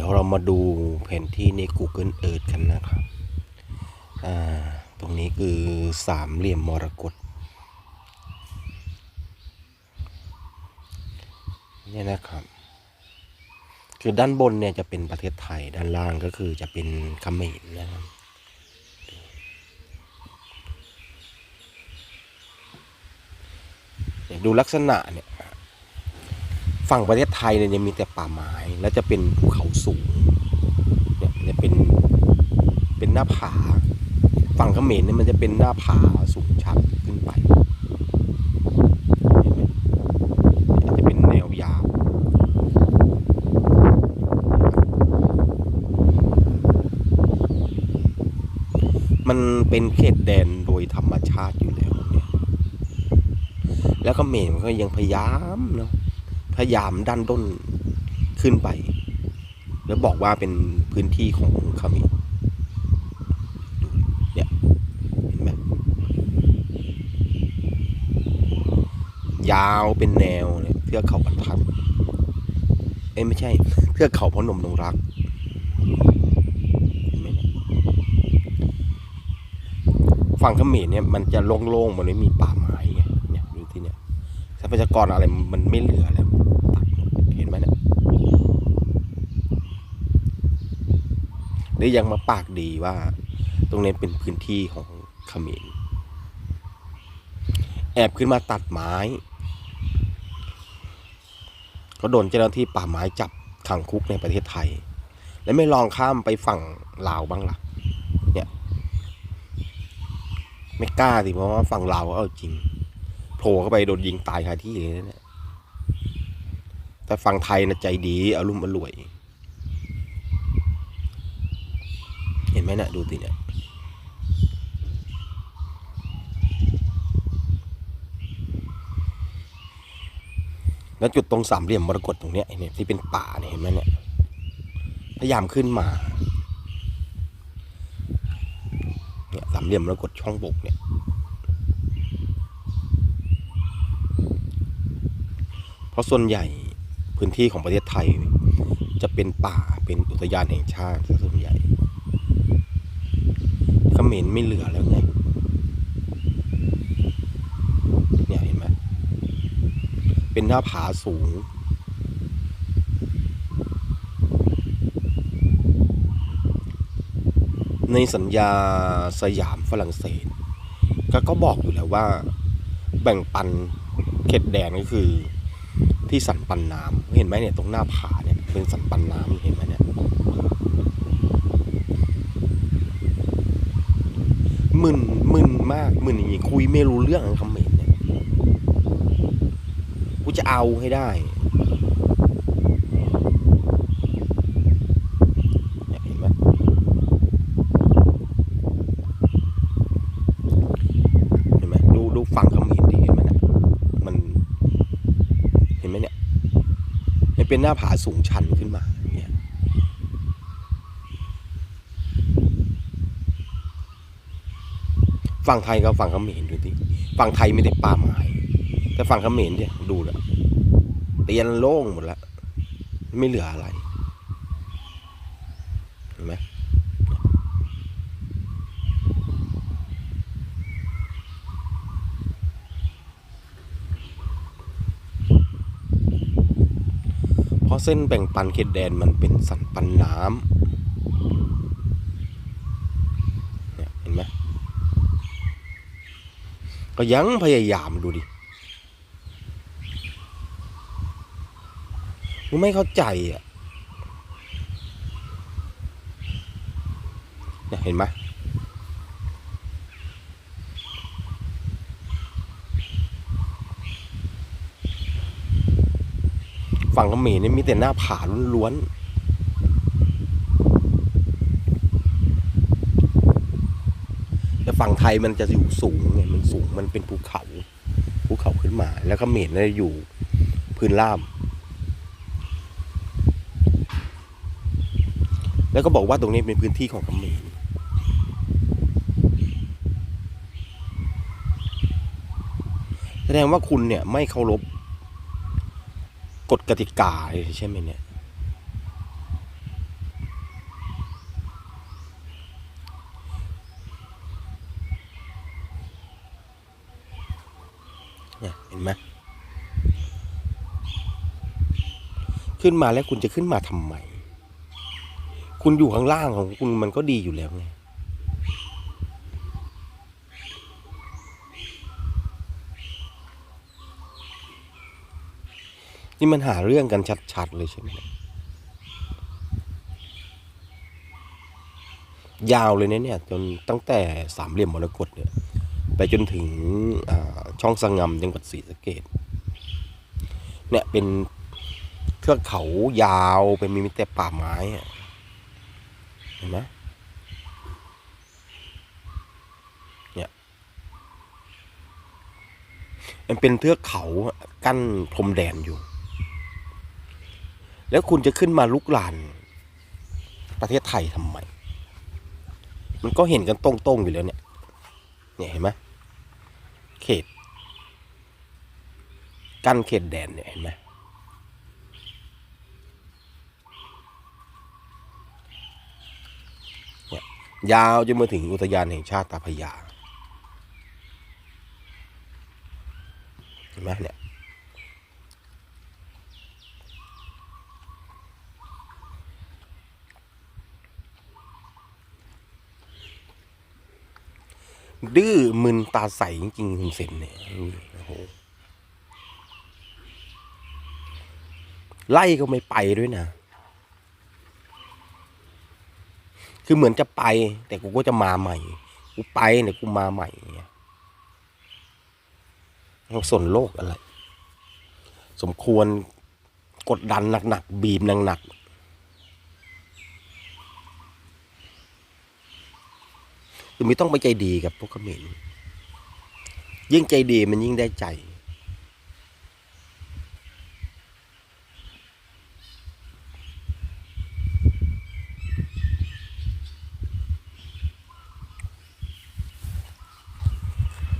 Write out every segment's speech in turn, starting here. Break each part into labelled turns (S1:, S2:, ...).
S1: ดี๋ยวเรามาดูแผนที่ใน Google Earth กันนะครับอ่าตรงนี้คือสามเหลี่ยมมรกตเนี่ยนะครับ คือด้านบนเนี่ยจะเป็นประเทศไทย ด้านล่างก็คือจะเป็นเขมรนะครับดูลักษณะเนี่ย ฝั่งประเทศไทยเนี่ยยังมีแต่ป่าไม้และจะเป็นภูเขาสูงเนี่ยจะเป็นเป็นหน้าผา ฝั่งเขมรเนี่ยมันจะเป็นหน้าผาสูงชันขึ้นไปเห็นไหมเนี่ยจะเป็นแนวยาวมันเป็นเขตแดนโดยธรรมชาติอยู่แล้วเนี่ยแล้วก็เขมรมันก็ยังพยายามเนาะ พยายามดันด้นขึ้นไป แล้วบอกว่าเป็นพื้นที่ของเขมรเนี่ยเห็นไหมยาวเป็นแนวเนี่ยเทือกเขาบรรทัดเอ้ไม่ใช่เทือกเขาพนมดงรักเห็นไหมเนี่ยฝั่งเขมรเนี่ยมันจะโล่งๆ มันไม่มีป่าไม้ไงเนี่ยดูที่เนี่ยทรัพยากรอะไรมันไม่เหลือแล้ว เห็นไหมเนี่ยหรือยังมาปากดีว่า ตรงนี้เป็นพื้นที่ของเขมรแอบขึ้นมาตัดไม้ ก็โดนเจ้าหน้าที่ป่าไม้จับขังคุกในประเทศไทย แล้วไม่ลองข้ามไปฝั่งลาวบ้างล่ะ เนี่ย ไม่กล้าสิเพราะว่าฝั่งลาวก็เอาจริง โผล่เข้าไปโดนยิงตายคาที่เลยนะเนี่ย แต่ฝั่งไทยนะใจดีอารมณ์อร่วย เห็นไหมนะดูสิเนี่ยแล้วจุดตรงสามเหลี่ยมมรกตตรงเนี้ยเนี่ยที่เป็นป่าเนี่ยเห็นไหมเนี่ยพยายามขึ้นมาเนี่ยสามเหลี่ยมมรกตช่องบกเนี่ยเพราะส่วนใหญ่ พื้นที่ของประเทศไทย จะเป็นป่าเป็นอุทยานแห่งชาติส่วนใหญ่เขมรไม่เหลือแล้วไงเนี่ยเห็นไหมเป็นหน้าผาสูงในสัญญาสยามฝรั่งเศส ก็ก็บอกอยู่แล้วว่า แบ่งปันเขตแดนก็คือ ที่สันปันน้ำเห็นไหมเนี่ยตรงหน้าผาเนี่ยเป็นสันปันน้ำเห็นไหมเนี่ยมึนมึนมากมึนอย่างนี้คุยไม่รู้เรื่องคำเมนเนี่ยกูจะเอาให้ได้เนี่ยเห็นไหมเห็นไหมดูดูฝั่งคำเขมรดิเห็นไหมเนี่ยมัน เห็นไหมเนี่ยมัน เป็นหน้าผาสูงชันขึ้นมาเนี่ยฝั่งไทยกับฝั่งเขมรดูดิฝั่งไทยไม่ได้ป่าไม้แต่ฝั่งเขมรเนี่ยดูแล้วเตียนโล่งหมดแล้ว ไม่เหลืออะไร เห็นไหมเพราะเส้นแบ่งปันเขตแดนมันเป็นสันปันน้ำเนี่ยเห็นไหมก็ยังพยายามดูดิมไม่เข้าใจอะเนี่ยเห็นไหม ฝั่งเขมรนี่มีแต่หน้าผาล้วนๆแต่ฝั่งไทยมันจะอยู่สูงไงมันสูงมันเป็นภูเขาภูเขาขึ้นมา แล้วเขมรน่ะอยู่พื้นราบแล้วก็บอกว่าตรงนี้เป็นพื้นที่ของเขมรแสดงว่าคุณเนี่ยไม่เคารพ กฎกติกาเลยใช่ไหมเนี่ย เห็นไหมขึ้นมาแล้วคุณจะขึ้นมาทำไม คุณอยู่ข้างล่างของคุณมันก็ดีอยู่แล้วไง นี่มันหาเรื่องกันชัดๆเลยใช่ไหมยาวเลยนะเนี่ย จนตั้งแต่สามเหลี่ยมมรกตเนี่ยไปจนถึงช่องสงงามจังหวัดศรีสะเกดเนี่ยเป็นเทือกเขายาวเป็นมีแต่ป่าไม้อะเห็นไหมเนี่ยมันเป็นเทือกเขากั้นพรมแดนอยู่ แล้วคุณจะขึ้นมาลุกลานประเทศไทยทำไม มันก็เห็นกันตรงๆอยู่แล้วเนี่ย เนี่ยเห็นไหมเขต กั้นเขตแดนเนี่ยเห็นไหมเนี่ยยาวจนมาถึงอุทยานแห่งชาติตาพยาเห็นไหมเนี่ย ดื้อ มึนตาใสจริงๆคุณเซนเนี่ยโอ้โหไล่ก็ไม่ไปด้วยนะ คือเหมือนจะไป แต่กูก็จะมาใหม่ กูไปเนี่ยกูมาใหม่อางเงี้ยเราสนโลกอะไร สมควรกดดันหนักๆบีบหนักๆคือไม่ต้องไปใจดีกับพวกเขมร ยิ่งใจดีมันยิ่งได้ใจ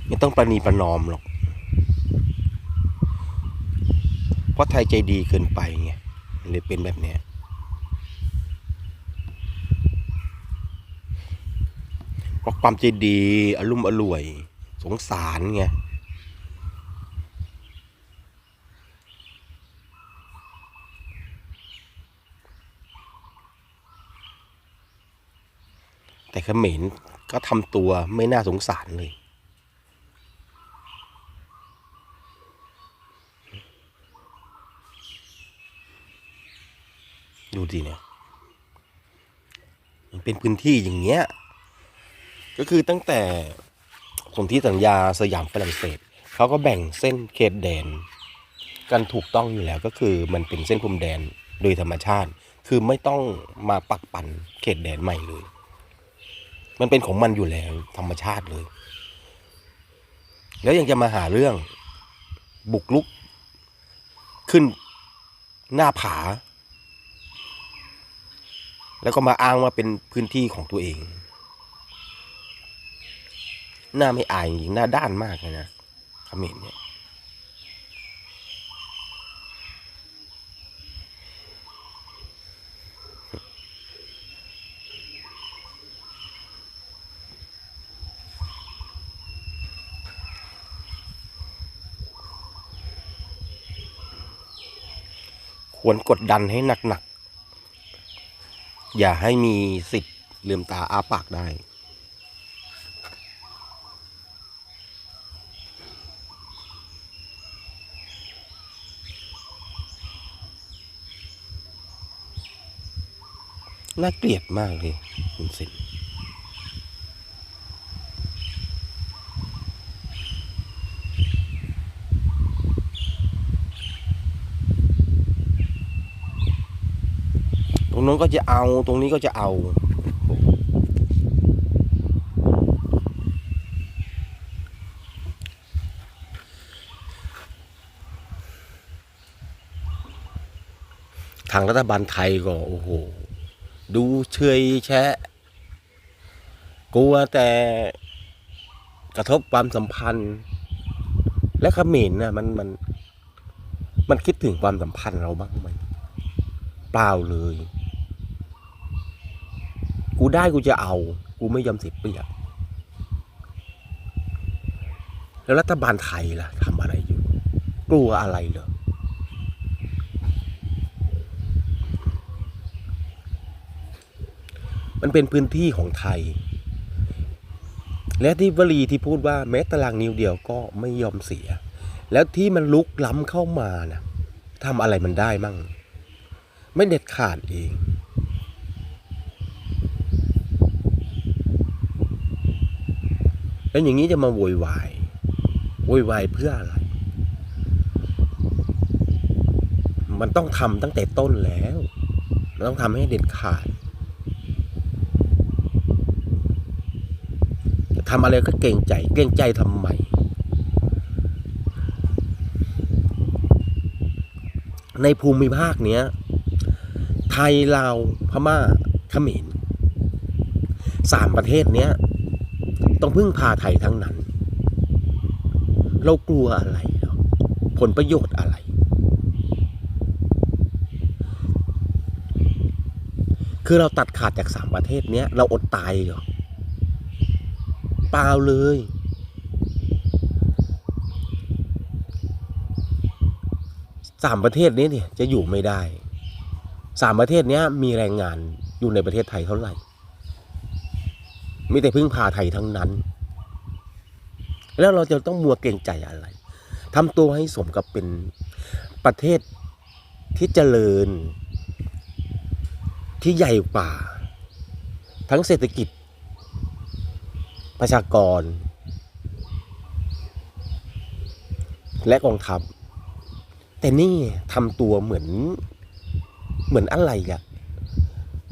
S1: ไม่ต้องประนีประนอมหรอก เพราะไทยใจดีเกินไปไงเลยเป็นแบบเนี้ยเพราะความใจดีอารมณ์อร่วย สงสารไงแต่เขมรก็ทำตัวไม่น่าสงสารเลย ดูดิเนี่ย มันเป็นพื้นที่อย่างเงี้ย ก็คือตั้งแต่ นธิสัญญาสยามฝรั่งเศสเขาก็แบ่งเส้นเขตแดน กันถูกต้องอยู่แล้วก็คือมันเป็นเส้นพรมแดนโดยธรรมชาติ คือไม่ต้องมาปักปันเขตแดนใหม่เลย มันเป็นของมันอยู่แล้วธรรมชาติเลย แล้วยังจะมาหาเรื่องบุกลุก ขึ้นหน้าผา แล้วก็มาอ้างว่าเป็นพื้นที่ของตัวเอง หน้าไม่อายจริงหน้าด้านมากเลยนะเขมรเนี่ยควรกดดันให้หนักๆ อย่าให้มีสิทธิ์ลืมตาอาปากได้ น่าเกลียดมากเลยคุณสินตรงนั้นก็จะเอาตรงนี้ก็จะเอาทางรัฐบาลไทยก็โอ้โห ดูเชยแชะ กลัวแต่กระทบความสัมพันธ์ และขมรน่ะมันมัน มันคิดถึงความสัมพันธ์เราบ้างไหมเปล่าเลย กูได้กูจะเอา กูไม่ยอมเสียเปรียบแล้วรัฐบาลไทยล่ะทำอะไรอยู่ กลัวอะไรเหรอ มันเป็นพื้นที่ของไทย และที่วลีที่พูดว่าแม้ตารางนิ้วเดียวก็ไม่ยอมเสีย แล้วที่มันลุกล้ำเข้ามานะทำอะไรมันได้มั่ง ไม่เด็ดขาดเองแล้วอย่างนี้จะมาโวยวายโวยวายเพื่ออะไร มันต้องทำตั้งแต่ต้นแล้ว มันต้องทำให้เด็ดขาด จะ ทำอะไรก็เกรงใจ เกรงใจทำไม ในภูมิภาคเนี้ย ไทยลาวพม่าเขมรสามประเทศเนี้ย ต้องพึ่งพาไทยทั้งนั้น เรากลัวอะไรผลประโยชน์อะไร คือเราตัดขาดจากสามประเทศเนี้ย เราอดตายเหรอ เปล่าเลย สามประเทศนี้เนี่ยจะอยู่ไม่ได้ สามประเทศนี้มีแรงงานอยู่ในประเทศไทยเท่าไหร่ มีแต่พึ่งพาไทยทั้งนั้น แล้วเราจะต้องมัวเกรงใจอะไรทำตัวให้สมกับเป็นประเทศที่เจริญ ที่ใหญ่กว่า ทั้งเศรษฐกิจ ประชากร และกองทัพ แต่นี่ทำตัวเหมือน เหมือนอะไรอะ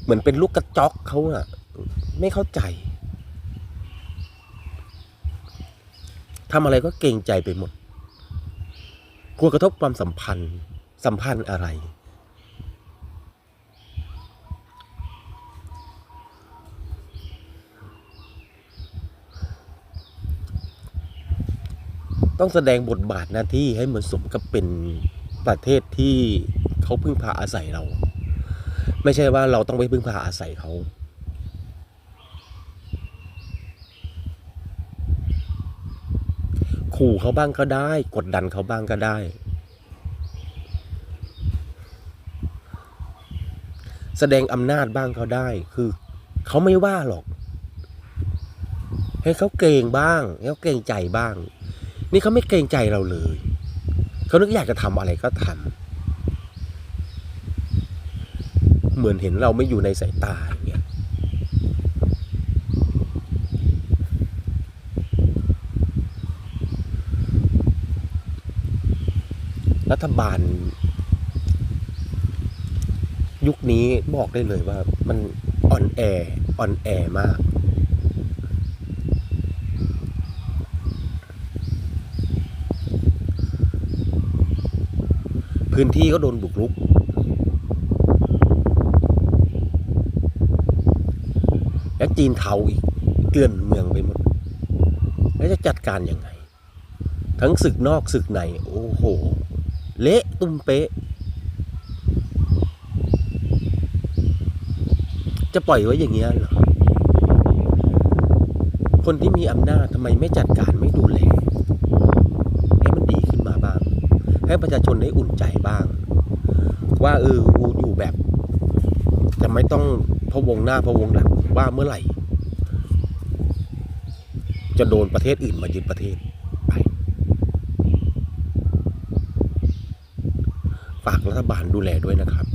S1: เหมือนเป็นลูกกระจอกเขาอะไม่เข้าใจทำอะไรก็เกรงใจไปหมด กลัวกระทบความสัมพันธ์ สัมพันธ์อะไร ต้องแสดงบทบาทหน้าที่ให้เหมือนสมกับเป็นประเทศที่เขาพึ่งพาอาศัยเรา ไม่ใช่ว่าเราต้องไปพึ่งพาอาศัยเขาขู่เขาบ้างก็ได้ กดดันเขาบ้างก็ได้ แสดงอำนาจบ้างก็ได้ คือเขาไม่ว่าหรอก ให้เขาเกรงบ้างให้เขาเกรงใจบ้าง นี่เขาไม่เกรงใจเราเลย เขานึกอยากจะทำอะไรก็ทำเหมือนเห็นเราไม่อยู่ในสายตาอย่างเงี้ยรัฐบาล ยุคนี้บอกได้เลยว่ามันอ่อนแออ่อนแอมาก พื้นที่ก็โดนบุกรุก และจีนเทาอีกเกลื่อนเมืองไปหมด แล้วจะจัดการยังไง ทั้งศึกนอกศึกใน โอ้โห เละตุ้มเป๊ะ จะปล่อยไว้อย่างเงี้ยเหรอ คนที่มีอำนาจทำไมไม่จัดการไม่ดูแล ให้มันดีขึ้นมาบ้าง ให้ประชาชนได้อุ่นใจบ้าง ว่าเออกูอยู่แบบ จะไม่ต้องพะวงหน้าพะวงหลังว่าเมื่อไหร่ จะโดนประเทศอื่นมายึดประเทศไปฝากรัฐบาลดูแลด้วยนะครับ